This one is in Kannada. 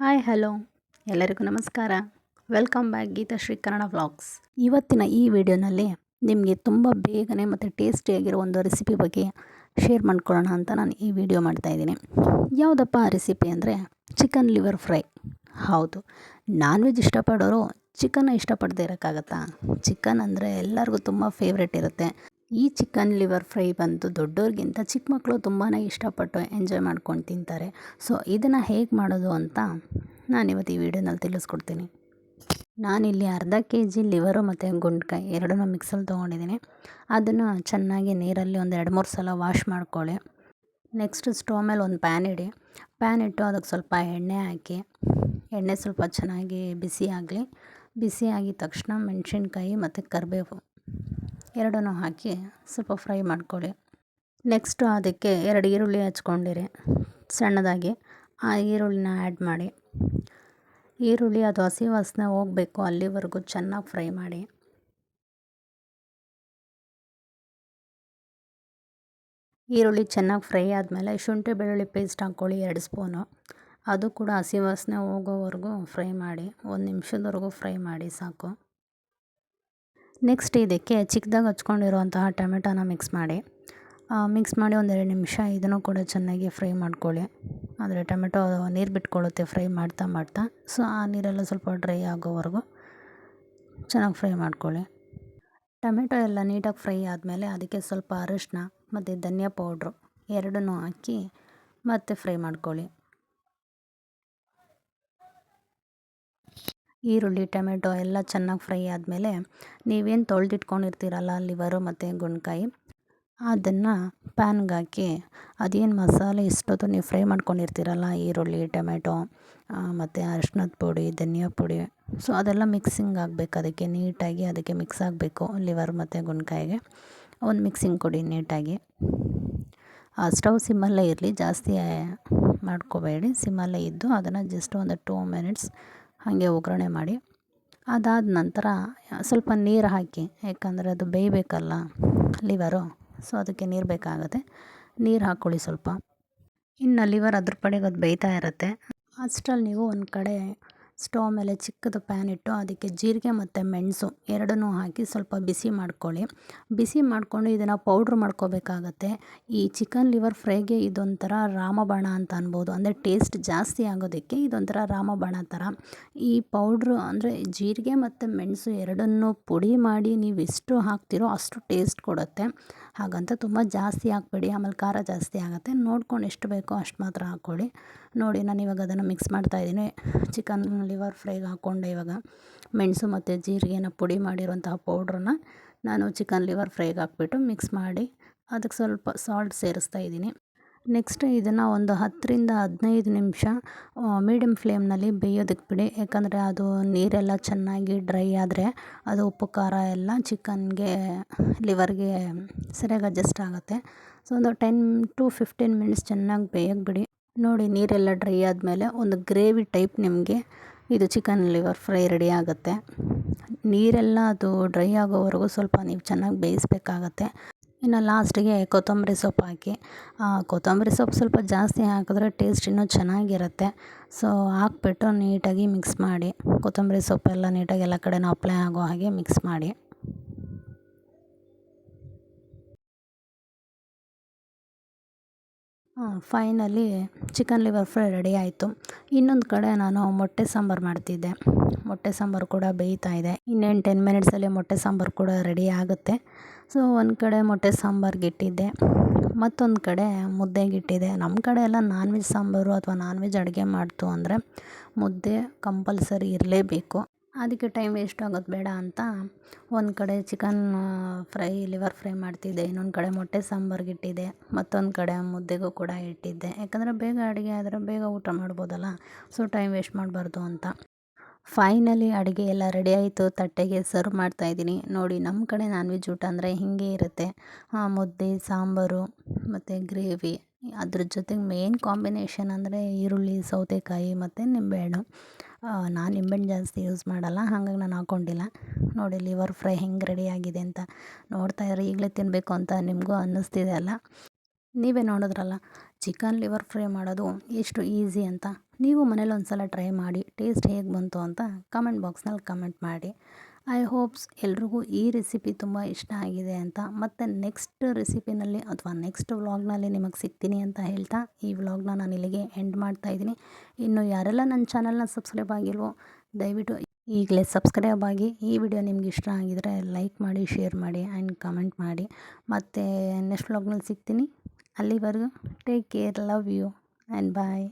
Hi, hello. ಎಲ್ಲರಿಗೂ ನಮಸ್ಕಾರ. Welcome back Geetashri Kannada vlogs. ಇವತ್ತಿನ ಈ ವಿಡಿಯೋನಲ್ಲಿ ನಿಮಗೆ ತುಂಬ ಬೇಗನೆ ಮತ್ತು ಟೇಸ್ಟಿಯಾಗಿರೋ ಒಂದು ರೆಸಿಪಿ ಬಗ್ಗೆ ಶೇರ್ ಮಾಡ್ಕೊಳ್ಳೋಣ ಅಂತ ನಾನು ಈ ವಿಡಿಯೋ ಮಾಡ್ತಾಯಿದ್ದೀನಿ ಯಾವುದಪ್ಪ ಆ ರೆಸಿಪಿ ಅಂದರೆ ಚಿಕನ್ ಲಿವರ್ ಫ್ರೈ. ಹೌದು ನಾನ್ ವೆಜ್ ಇಷ್ಟಪಡೋರು ಚಿಕನ್ನ ಇಷ್ಟಪಡದೇ ಇರೋಕ್ಕಾಗತ್ತಾ? ಚಿಕನ್ ಅಂದರೆ ಎಲ್ಲರಿಗೂ ತುಂಬ ಫೇವ್ರೆಟ್ ಇರುತ್ತೆ. ಈ ಚಿಕನ್ ಲಿವರ್ ಫ್ರೈ ಬಂದು ದೊಡ್ಡೋರಿಗಿಂತ ಚಿಕ್ಕ ಮಕ್ಕಳು ತುಂಬಾ ಇಷ್ಟಪಟ್ಟು ಎಂಜಾಯ್ ಮಾಡ್ಕೊಂಡು ತಿಂತಾರೆ. ಸೊ, ಇದನ್ನು ಹೇಗೆ ಮಾಡೋದು ಅಂತ ನಾನಿವತ್ತು ಈ ವಿಡಿಯೋನಲ್ಲಿ ತಿಳಿಸ್ಕೊಡ್ತೀನಿ. ನಾನಿಲ್ಲಿ ಅರ್ಧ ಕೆ ಜಿ ಲಿವರು ಮತ್ತು ಗುಂಡ್ಕಾಯಿ ಎರಡನ್ನೂ ಮಿಕ್ಸಲ್ಲಿ ತೊಗೊಂಡಿದ್ದೀನಿ. ಅದನ್ನು ಚೆನ್ನಾಗಿ ನೀರಲ್ಲಿ ಒಂದು ಎರಡು ಮೂರು ಸಲ ವಾಶ್ ಮಾಡ್ಕೊಳ್ಳಿ. ನೆಕ್ಸ್ಟ್ ಸ್ಟವ್ ಮೇಲೆ ಒಂದು ಪ್ಯಾನ್ ಇಡಿ. ಪ್ಯಾನ್ ಇಟ್ಟು ಅದಕ್ಕೆ ಸ್ವಲ್ಪ ಎಣ್ಣೆ ಹಾಕಿ. ಎಣ್ಣೆ ಸ್ವಲ್ಪ ಚೆನ್ನಾಗಿ ಬಿಸಿ ಆಗಲಿ. ಬಿಸಿ ಆಗಿದ ತಕ್ಷಣ ಮೆಣಸಿನ್ಕಾಯಿ ಮತ್ತು ಕರಿಬೇವು ಎರಡನ್ನೂ ಹಾಕಿ ಸ್ವಲ್ಪ ಫ್ರೈ ಮಾಡ್ಕೊಳ್ಳಿ. ನೆಕ್ಸ್ಟು ಅದಕ್ಕೆ ಎರಡು ಈರುಳ್ಳಿ ಹಚ್ಕೊಂಡಿರಿ. ಸಣ್ಣದಾಗಿ ಆ ಈರುಳ್ಳಿನ ಆ್ಯಡ್ ಮಾಡಿ. ಈರುಳ್ಳಿ ಅದು ಹಸಿ ವಾಸನೆ ಹೋಗಬೇಕು ಅಲ್ಲಿವರೆಗೂ ಚೆನ್ನಾಗಿ ಫ್ರೈ ಮಾಡಿ. ಈರುಳ್ಳಿ ಚೆನ್ನಾಗಿ ಫ್ರೈ ಆದಮೇಲೆ ಶುಂಠಿ ಬೆಳ್ಳುಳ್ಳಿ ಪೇಸ್ಟ್ ಹಾಕ್ಕೊಳ್ಳಿ ಎರಡು ಸ್ಪೂನು. ಅದು ಕೂಡ ಹಸಿ ವಾಸನೆ ಹೋಗೋವರೆಗೂ ಫ್ರೈ ಮಾಡಿ. ಒಂದು ನಿಮಿಷದವರೆಗೂ ಫ್ರೈ ಮಾಡಿ ಸಾಕು. ನೆಕ್ಸ್ಟ್ ಇದಕ್ಕೆ ಚಿಕ್ಕದಾಗಿ ಹಚ್ಕೊಂಡಿರುವಂತಹ ಟೊಮೆಟೊನ ಮಿಕ್ಸ್ ಮಾಡಿ. ಮಿಕ್ಸ್ ಮಾಡಿ ಒಂದೆರಡು ನಿಮಿಷ ಇದನ್ನು ಕೂಡ ಚೆನ್ನಾಗಿ ಫ್ರೈ ಮಾಡ್ಕೊಳ್ಳಿ. ಅಂದರೆ ಟೊಮೆಟೊ ನೀರು ಬಿಟ್ಕೊಳ್ಳುತ್ತೆ ಫ್ರೈ ಮಾಡ್ತಾ ಮಾಡ್ತಾ. ಸೊ ಆ ನೀರೆಲ್ಲ ಸ್ವಲ್ಪ ಡ್ರೈ ಆಗೋವರೆಗೂ ಚೆನ್ನಾಗಿ ಫ್ರೈ ಮಾಡ್ಕೊಳ್ಳಿ. ಟೊಮೆಟೊ ಎಲ್ಲ ನೀಟಾಗಿ ಫ್ರೈ ಆದಮೇಲೆ ಅದಕ್ಕೆ ಸ್ವಲ್ಪ ಅರಿಶಿನ ಮತ್ತು ಧನಿಯಾ ಪೌಡ್ರು ಎರಡನ್ನೂ ಹಾಕಿ ಮತ್ತೆ ಫ್ರೈ ಮಾಡ್ಕೊಳ್ಳಿ. ಈರುಳ್ಳಿ, ಟೊಮೆಟೊ ಎಲ್ಲ ಚೆನ್ನಾಗಿ ಫ್ರೈ ಆದಮೇಲೆ ನೀವೇನು ತೊಳೆದಿಟ್ಕೊಂಡಿರ್ತೀರಲ್ಲ ಲಿವರು ಮತ್ತು ಗುಣಕಾಯಿ, ಅದನ್ನು ಪ್ಯಾನ್ಗೆ ಹಾಕಿ ಅದೇನು ಮಸಾಲೆ ಇಷ್ಟೊತ್ತು ನೀವು ಫ್ರೈ ಮಾಡ್ಕೊಂಡಿರ್ತೀರಲ್ಲ ಈರುಳ್ಳಿ, ಟೊಮೆಟೊ ಮತ್ತು ಅರ್ಶಿನದ ಪುಡಿ, ಧನಿಯಾ ಪುಡಿ, ಸೊ ಅದೆಲ್ಲ ಮಿಕ್ಸಿಂಗ್ ಆಗಬೇಕು ಅದಕ್ಕೆ ನೀಟಾಗಿ ಅದಕ್ಕೆ ಮಿಕ್ಸ್ ಆಗಬೇಕು ಲಿವರ್ ಮತ್ತು ಗುಣ್ಕಾಯಿಗೆ. ಒಂದು ಮಿಕ್ಸಿಂಗ್ ಕೊಡಿ ನೀಟಾಗಿ. ಸ್ಟವ್ ಸಿಮ್ಮಲ್ಲೇ ಇರಲಿ, ಜಾಸ್ತಿ ಮಾಡ್ಕೋಬೇಡಿ, ಸಿಮ್ಮಲ್ಲೇ ಇದ್ದು ಅದನ್ನು ಜಸ್ಟ್ ಒಂದು ಟೂ ಮಿನಿಟ್ಸ್ ಹಾಗೆ ಒಗ್ಗರಣೆ ಮಾಡಿ. ಅದಾದ ನಂತರ ಸ್ವಲ್ಪ ನೀರು ಹಾಕಿ, ಯಾಕಂದರೆ ಅದು ಬೇಯಬೇಕಲ್ಲ ಲಿವರು ಸೊ ಅದಕ್ಕೆ ನೀರು ಬೇಕಾಗುತ್ತೆ. ನೀರು ಹಾಕ್ಕೊಳ್ಳಿ ಸ್ವಲ್ಪ. ಇನ್ನು ಲಿವರ್ ಅದ್ರ ಪಡೆಗೆ ಅದು ಬೇಯ್ತಾ ಇರುತ್ತೆ. ಅಷ್ಟರಲ್ಲಿ ನೀವು ಒಂದು ಕಡೆ ಸ್ಟವ್ ಮೇಲೆ ಚಿಕ್ಕದು ಪ್ಯಾನ್ ಇಟ್ಟು ಅದಕ್ಕೆ ಜೀರಿಗೆ ಮತ್ತು ಮೆಣಸು ಎರಡನ್ನೂ ಹಾಕಿ ಸ್ವಲ್ಪ ಬಿಸಿ ಮಾಡ್ಕೊಳ್ಳಿ. ಬಿಸಿ ಮಾಡಿಕೊಂಡು ಇದನ್ನು ಪೌಡ್ರ್ ಮಾಡ್ಕೋಬೇಕಾಗತ್ತೆ. ಈ ಚಿಕನ್ ಲಿವರ್ ಫ್ರೈಗೆ ಇದೊಂಥರ ರಾಮಬಾಣ ಅಂತ ಅನ್ಬೋದು. ಅಂದರೆ ಟೇಸ್ಟ್ ಜಾಸ್ತಿ ಆಗೋದಕ್ಕೆ ಇದೊಂಥರ ರಾಮಬಾಣ ಥರ ಈ ಪೌಡ್ರು ಅಂದರೆ ಜೀರಿಗೆ ಮತ್ತು ಮೆಣಸು ಎರಡನ್ನೂ ಪುಡಿ ಮಾಡಿ ನೀವು ಎಷ್ಟು ಹಾಕ್ತಿರೋ ಅಷ್ಟು ಟೇಸ್ಟ್ ಕೊಡುತ್ತೆ. ಹಾಗಂತ ತುಂಬ ಜಾಸ್ತಿ ಹಾಕ್ಬೇಡಿ. ಆಮೇಲೆ ಖಾರ ಜಾಸ್ತಿ ಆಗುತ್ತೆ. ನೋಡ್ಕೊಂಡು ಎಷ್ಟು ಬೇಕೋ ಅಷ್ಟು ಮಾತ್ರ ಹಾಕ್ಕೊಳ್ಳಿ. ನೋಡಿ, ನಾನು ಇವಾಗ ಅದನ್ನು ಮಿಕ್ಸ್ ಮಾಡ್ತಾಯಿದ್ದೀನಿ ಚಿಕನ್ ಲಿವರ್ ಫ್ರೈಗೆ ಹಾಕ್ಕೊಂಡೆ ಇವಾಗ. ಮೆಣಸು ಮತ್ತು ಜೀರಿಗೆನ ಪುಡಿ ಮಾಡಿರುವಂತಹ ಪೌಡ್ರನ್ನ ನಾನು ಚಿಕನ್ ಲಿವರ್ ಫ್ರೈಗೆ ಹಾಕ್ಬಿಟ್ಟು ಮಿಕ್ಸ್ ಮಾಡಿ ಅದಕ್ಕೆ ಸ್ವಲ್ಪ ಸಾಲ್ಟ್ ಸೇರಿಸ್ತಾ ಇದ್ದೀನಿ. ನೆಕ್ಸ್ಟ್ ಇದನ್ನು ಒಂದು ಹತ್ತರಿಂದ ಹದಿನೈದು ನಿಮಿಷ ಮೀಡಿಯಮ್ ಫ್ಲೇಮ್ನಲ್ಲಿ ಬೇಯೋದಕ್ಕೆ ಬಿಡಿ. ಯಾಕಂದರೆ ಅದು ನೀರೆಲ್ಲ ಚೆನ್ನಾಗಿ ಡ್ರೈ ಆದರೆ ಅದು ಉಪ್ಪು, ಖಾರ ಎಲ್ಲ ಚಿಕನ್ಗೆ ಲಿವರ್ಗೆ ಸರಿಯಾಗಿ ಅಡ್ಜಸ್ಟ್ ಆಗುತ್ತೆ. ಸೊ ಒಂದು ಟೆನ್ ಟು ಫಿಫ್ಟೀನ್ ಮಿನಿಟ್ಸ್ ಚೆನ್ನಾಗಿ ಬೇಯಕ್ಕೆ ಬಿಡಿ. ನೋಡಿ, ನೀರೆಲ್ಲ ಡ್ರೈ ಆದಮೇಲೆ ಒಂದು ಗ್ರೇವಿ ಟೈಪ್ ನಿಮಗೆ ಇದು ಚಿಕನ್ ಲಿವರ್ ಫ್ರೈ ರೆಡಿ ಆಗುತ್ತೆ. ನೀರೆಲ್ಲ ಅದು ಡ್ರೈ ಆಗೋವರೆಗೂ ಸ್ವಲ್ಪ ನೀವು ಚೆನ್ನಾಗಿ ಬೇಯಿಸ್ಬೇಕಾಗತ್ತೆ. ಇನ್ನು ಲಾಸ್ಟಿಗೆ ಕೊತ್ತಂಬರಿ ಸೊಪ್ಪು ಹಾಕಿ. ಕೊತ್ತಂಬರಿ ಸೊಪ್ಪು ಸ್ವಲ್ಪ ಜಾಸ್ತಿ ಹಾಕಿದ್ರೆ ಟೇಸ್ಟ್ ಇನ್ನೂ ಚೆನ್ನಾಗಿರುತ್ತೆ. ಸೊ, ಹಾಕ್ಬಿಟ್ಟು ನೀಟಾಗಿ ಮಿಕ್ಸ್ ಮಾಡಿ. ಕೊತ್ತಂಬರಿ ಸೊಪ್ಪೆಲ್ಲ ನೀಟಾಗಿ ಎಲ್ಲ ಕಡೆನೂ ಅಪ್ಲೈ ಆಗೋ ಹಾಗೆ ಮಿಕ್ಸ್ ಮಾಡಿ. Finally chicken liver fry ready ಆಯಿತು. ಇನ್ನೊಂದು ಕಡೆ ನಾನು ಮೊಟ್ಟೆ ಸಾಂಬಾರು ಮಾಡ್ತಿದ್ದೆ. ಮೊಟ್ಟೆ ಸಾಂಬಾರು ಕೂಡ ಬೇಯ್ತಾ ಇದೆ. ಇನ್ನೇನು ಟೆನ್ ಮಿನಿಟ್ಸಲ್ಲಿ ಮೊಟ್ಟೆ ಸಾಂಬಾರು ಕೂಡ ರೆಡಿ ಆಗುತ್ತೆ. ಸೊ, ಒಂದು ಕಡೆ ಮೊಟ್ಟೆ ಸಾಂಬಾರ್ಗೆ ಇಟ್ಟಿದ್ದೆ, ಮತ್ತೊಂದು ಕಡೆ ಮುದ್ದೆಗೆ ಇಟ್ಟಿದ್ದೆ. ನಮ್ಮ ಕಡೆ ಎಲ್ಲ ನಾನ್ ವೆಜ್ ಸಾಂಬಾರು ಅಥವಾ ನಾನ್ ವೆಜ್ ಅಡುಗೆ ಮಾಡ್ತು ಅಂದರೆ ಮುದ್ದೆ ಕಂಪಲ್ಸರಿ ಇರಲೇಬೇಕು. ಅದಕ್ಕೆ ಟೈಮ್ ವೇಸ್ಟ್ ಆಗೋದು ಬೇಡ ಅಂತ ಒಂದು ಕಡೆ ಚಿಕನ್ ಫ್ರೈ ಲಿವರ್ ಫ್ರೈ ಮಾಡ್ತಿದ್ದೆ. ಇನ್ನೊಂದು ಕಡೆ ಮೊಟ್ಟೆ ಸಾಂಬಾರ್ಗೆ ಇಟ್ಟಿದ್ದೆ, ಮತ್ತೊಂದು ಕಡೆ ಮುದ್ದೆಗೂ ಕೂಡ ಇಟ್ಟಿದ್ದೆ. ಯಾಕಂದರೆ ಬೇಗ ಅಡುಗೆ ಆದರೆ ಬೇಗ ಊಟ ಮಾಡ್ಬೋದಲ್ಲ ಸೊ ಟೈಮ್ ವೇಸ್ಟ್ ಮಾಡಬಾರ್ದು ಅಂತ. ಫೈನಲಿ ಅಡುಗೆ ಎಲ್ಲ ರೆಡಿ ಆಯಿತು, ತಟ್ಟೆಗೆ ಸರ್ವ್ ಮಾಡ್ತಾಯಿದ್ದೀನಿ ನೋಡಿ, ನಮ್ಮ ಕಡೆ ನಾನ್ ವೆಜ್ ಊಟ ಅಂದರೆ ಹೀಗೆ ಇರುತ್ತೆ. ಮುದ್ದೆ, ಸಾಂಬಾರು, ಮತ್ತು ಗ್ರೇವಿ ಅದ್ರ ಜೊತೆಗೆ ಮೇನ್ ಕಾಂಬಿನೇಷನ್ ಅಂದರೆ ಈರುಳ್ಳಿ, ಸೌತೆಕಾಯಿ, ಮತ್ತು ನಿಂಬೆಹಣ್ಣು. ನಾನು ನಿಂಬೆಹಣ್ಣು ಜಾಸ್ತಿ ಯೂಸ್ ಮಾಡಲ್ಲ, ಹಾಗಾಗಿ ನಾನು ಹಾಕ್ಕೊಂಡಿಲ್ಲ ನೋಡಿ ಲಿವರ್ ಫ್ರೈ ಹೆಂಗೆ ರೆಡಿ ಆಗಿದೆ ಅಂತ ನೋಡ್ತಾ ಇರೋ, ಈಗಲೇ ತಿನ್ನಬೇಕು ಅಂತ ನಿಮಗೂ ಅನ್ನಿಸ್ತಿದೆ ಅಲ್ಲ? ನೀವೇ ನೋಡಿದ್ರಲ್ಲ ಚಿಕನ್ ಲಿವರ್ ಫ್ರೈ ಮಾಡೋದು ಎಷ್ಟು ಈಸಿ ಅಂತ. ನೀವು ಮನೇಲಿ ಒಂದು ಸಲ ಟ್ರೈ ಮಾಡಿ, ಟೇಸ್ಟ್ ಹೇಗೆ ಬಂತು ಅಂತ ಕಮೆಂಟ್ ಬಾಕ್ಸ್ನಲ್ಲಿ ಕಮೆಂಟ್ ಮಾಡಿ. ಐ ಹೋಪ್ಸ್ ಎಲ್ರಿಗೂ ಈ ರೆಸಿಪಿ ತುಂಬ ಇಷ್ಟ ಆಗಿದೆ ಅಂತ. ಮತ್ತು ನೆಕ್ಸ್ಟ್ ರೆಸಿಪಿನಲ್ಲಿ ಅಥವಾ ನೆಕ್ಸ್ಟ್ ವ್ಲಾಗ್ನಲ್ಲಿ ನಿಮಗೆ ಸಿಗ್ತೀನಿ ಅಂತ ಹೇಳ್ತಾ ಈ ವ್ಲಾಗ್ನ ನಾನು ಇಲ್ಲಿಗೆ ಎಂಡ್ ಮಾಡ್ತಾ ಇದ್ದೀನಿ. ಇನ್ನು ಯಾರೆಲ್ಲ ನನ್ನ ಚಾನಲ್ನ ಸಬ್ಸ್ಕ್ರೈಬ್ ಆಗಿಲ್ವೋ, ದಯವಿಟ್ಟು ಈಗಲೇ ಸಬ್ಸ್ಕ್ರೈಬ್ ಆಗಿ ಈ ವಿಡಿಯೋ ನಿಮ್ಗೆ ಇಷ್ಟ ಆಗಿದರೆ ಲೈಕ್ ಮಾಡಿ, ಶೇರ್ ಮಾಡಿ ಆ್ಯಂಡ್ ಕಮೆಂಟ್ ಮಾಡಿ. ಮತ್ತು ನೆಕ್ಸ್ಟ್ ವ್ಲಾಗ್ನಲ್ಲಿ ಸಿಗ್ತೀನಿ. ಅಲ್ಲಿವರೆಗೂ take care, love you and bye.